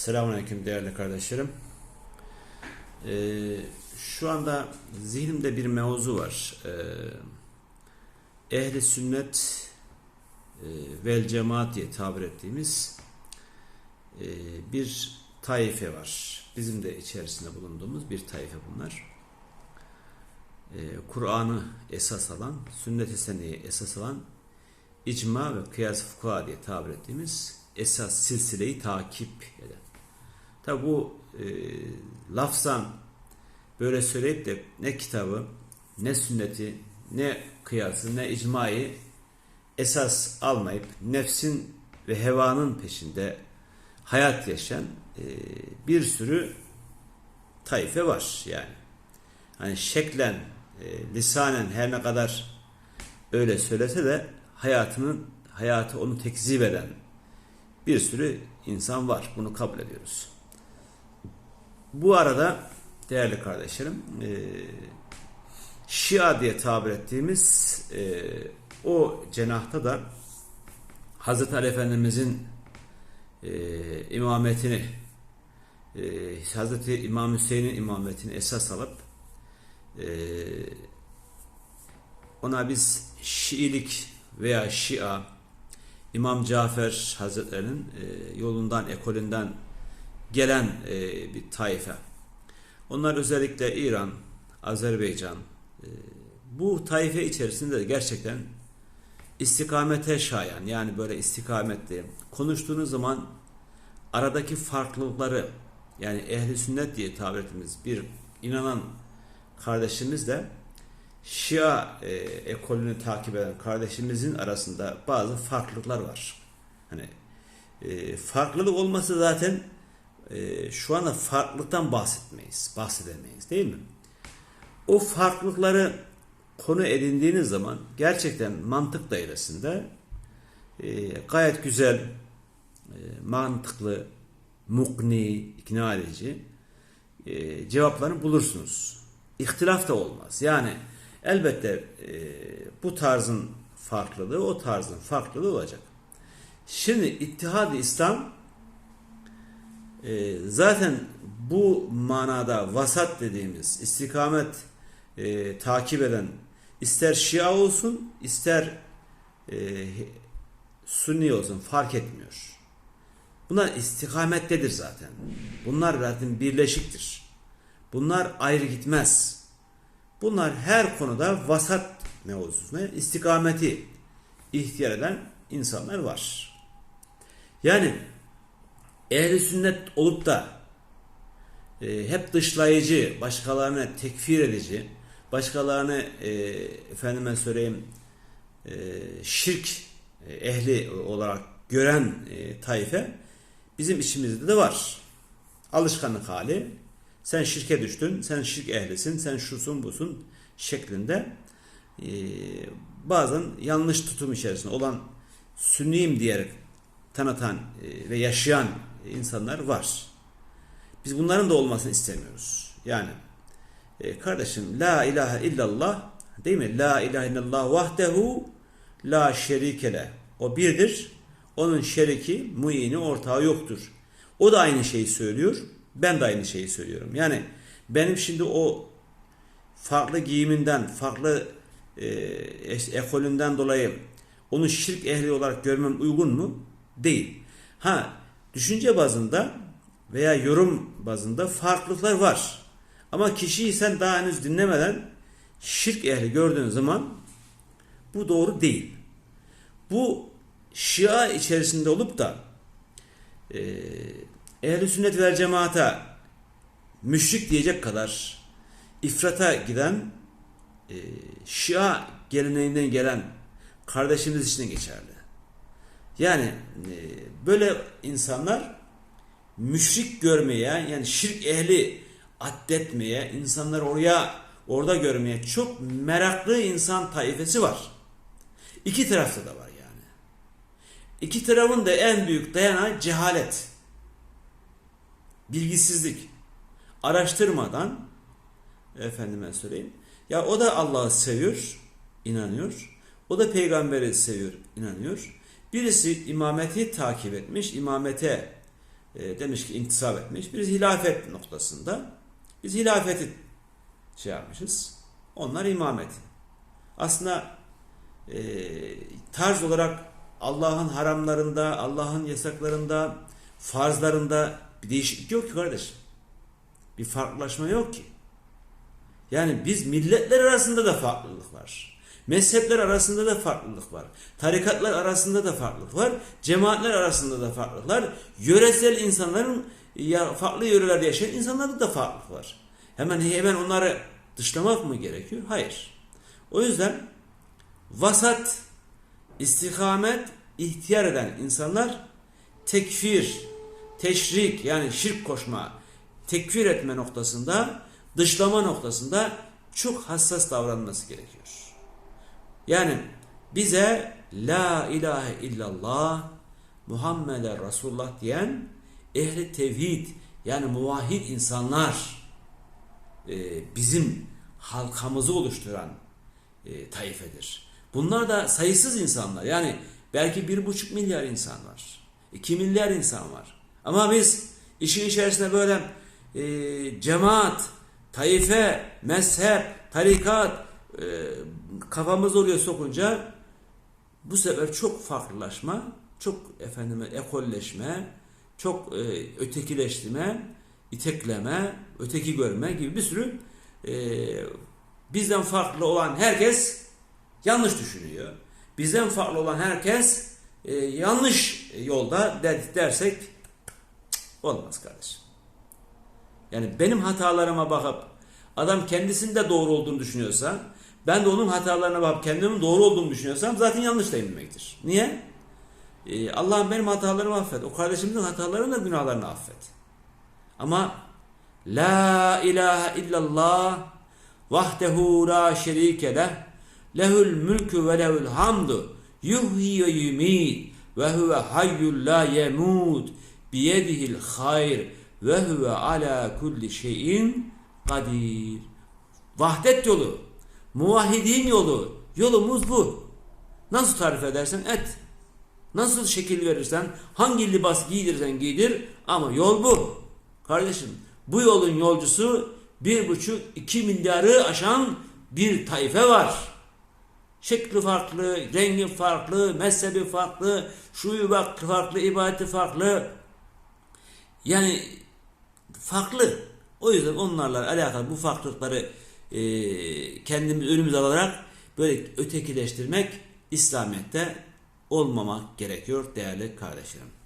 Selamünaleyküm değerli kardeşlerim. Ee, şu anda zihnimde bir mevzu var. Ee, ehli sünnet e, vel cemaat diye tabir ettiğimiz e, bir taife var. Bizim de içerisinde bulunduğumuz bir taife bunlar. Ee, Kur'an'ı esas alan, sünnet-i seniye esas alan icma ve kıyas fukaha diye tabir ettiğimiz esas silsileyi takip eden. Tabi bu e, lafzan böyle söyleyip de ne kitabı, ne sünneti, ne kıyası, ne icmayı esas almayıp nefsin ve hevanın peşinde hayat yaşayan e, bir sürü taife var yani. Hani şeklen, e, lisanen her ne kadar öyle söylese de hayatının hayatı onu tekzip eden bir sürü insan var. Bunu kabul ediyoruz. Bu arada değerli kardeşlerim e, Şia diye tabir ettiğimiz e, o cenahta da Hazreti Ali Efendimizin e, imametini e, Hazreti İmam Hüseyin'in imametini esas alıp e, ona biz Şiilik veya Şia İmam Cafer Hazretleri'nin e, yolundan, ekolünden gelen e, bir taife. Onlar özellikle İran, Azerbaycan, e, bu taife içerisinde de gerçekten istikamete şayan, yani böyle istikametli, konuştuğunuz zaman aradaki farklılıkları, yani ehli sünnet diye tabir ettiğimiz bir inanan kardeşimizle Şia e, ekolünü takip eden kardeşimizin arasında bazı farklılıklar var. Hani e, farklılık olması zaten e, şu anda farklılıktan bahsetmeyiz, bahsedemeyiz değil mi? O farklılıkları konu edindiğiniz zaman gerçekten mantık dairesinde e, gayet güzel, e, mantıklı, mukni, ikna edici e, cevaplarını bulursunuz. İhtilaf da olmaz. Yani elbette e, bu tarzın farklılığı o tarzın farklılığı olacak. Şimdi İttihad-ı İslam e, zaten bu manada vasat dediğimiz istikamet e, takip eden ister Şia olsun ister e, Sunni olsun fark etmiyor. Bunlar istikamettedir zaten. Bunlar zaten birleşiktir. Bunlar ayrı gitmez. Bunlar her konuda vasat mevzusuna istikameti ihtiyar eden insanlar var. Yani ehli sünnet olup da e, hep dışlayıcı, başkalarını tekfir edici, başkalarını e, efendime söyleyeyim e, şirk e, ehli olarak gören e, taife bizim içimizde de var. Alışkanlık hali. Sen şirke düştün, sen şirk ehlisin, sen şusun busun şeklinde e, bazen yanlış tutum içerisinde olan sünniyim diyerek tanıtan e, ve yaşayan insanlar var. Biz bunların da olmasını istemiyoruz. Yani e, kardeşim la ilahe illallah değil mi? La ilahe illallah vahdehu la şerikele. O birdir. Onun şeriki, muini, ortağı yoktur. O da aynı şeyi söylüyor. Ben de aynı şeyi söylüyorum. Yani benim şimdi o farklı giyiminden, farklı e, ekolünden dolayı onu şirk ehli olarak görmem uygun mu? Değil. Ha, düşünce bazında veya yorum bazında farklılıklar var. Ama kişiyi sen daha henüz dinlemeden şirk ehli gördüğün zaman bu doğru değil. Bu Şia içerisinde olup da e, ehl sünnet vel cemaata müşrik diyecek kadar ifrata giden e, Şia geleneğinden gelen kardeşimiz için geçerli. Yani e, böyle insanlar müşrik görmeye yani şirk ehli addetmeye, insanları oraya orada görmeye çok meraklı insan taifesi var. İki tarafta da var yani. İki tarafın da en büyük dayanağı cehalet. Bilgisizlik. Araştırmadan efendime söyleyeyim. Ya o da Allah'ı seviyor, inanıyor. O da peygamberi seviyor, inanıyor. Birisi imameti takip etmiş, imamete e, demiş ki intisap etmiş. Biz hilafet noktasında biz hilafeti şey yapmışız. Onlar imameti. Aslında e, tarz olarak Allah'ın haramlarında, Allah'ın yasaklarında, farzlarında bir değişiklik yok ki kardeşim. Bir farklılaşma yok ki. Yani biz milletler arasında da farklılık var. Mezhepler arasında da farklılık var. Tarikatlar arasında da farklılık var. Cemaatler arasında da farklılık var. Yöresel insanların ya farklı yörelerde yaşayan insanlarda da farklılık var. Hemen hemen onları dışlamak mı gerekiyor? Hayır. O yüzden vasat, istikamet, ihtiyar eden insanlar tekfir, teşrik yani şirk koşma, tekfir etme noktasında, dışlama noktasında çok hassas davranması gerekiyor. Yani bize La ilahe illallah Muhammeden Resulullah diyen ehli tevhid yani muvahhid insanlar e, bizim halkamızı oluşturan e, taifedir. Bunlar da sayısız insanlar. Yani belki bir buçuk milyar insan var. iki milyar insan var. Ama biz işin içerisinde böyle e, cemaat, taife, mezhep, tarikat e, kafamız oraya sokunca bu sefer çok farklılaşma, çok efendime ekolleşme, çok e, ötekileştirme, itekleme, öteki görme gibi bir sürü e, bizden farklı olan herkes yanlış düşünüyor. Bizden farklı olan herkes e, yanlış yolda der, dersek olmaz kardeşim. Yani benim hatalarıma bakıp adam kendisinde doğru olduğunu düşünüyorsa ben de onun hatalarına bakıp kendimin doğru olduğunu düşünüyorsam zaten yanlıştayım demektir. Niye? Ee, Allah'ım benim hatalarımı affet. O kardeşimizin hatalarını da günahlarını affet. Ama La ilahe illallah vahdehu la şerike leh lehul mülkü ve lehul hamdu yuhyi ve yumit ve huve hayyul la yemut biyedihil hayr ve huve ala kulli şeyin kadir. Vahdet yolu, muvahhidin yolu, yolumuz bu. Nasıl tarif edersen et. Nasıl şekil verirsen, hangi libas giydirirsen giydir ama yol bu. Kardeşim bu yolun yolcusu bir buçuk iki milyarı aşan bir tayfe var. Şekli farklı, rengi farklı, mezhebi farklı, şuyu farklı, ibadeti farklı. Yani farklı. O yüzden onlarla alakalı bu farklılıkları e, kendimiz önümüze alarak böyle ötekileştirmek İslamiyet'te olmamak gerekiyor değerli kardeşlerim.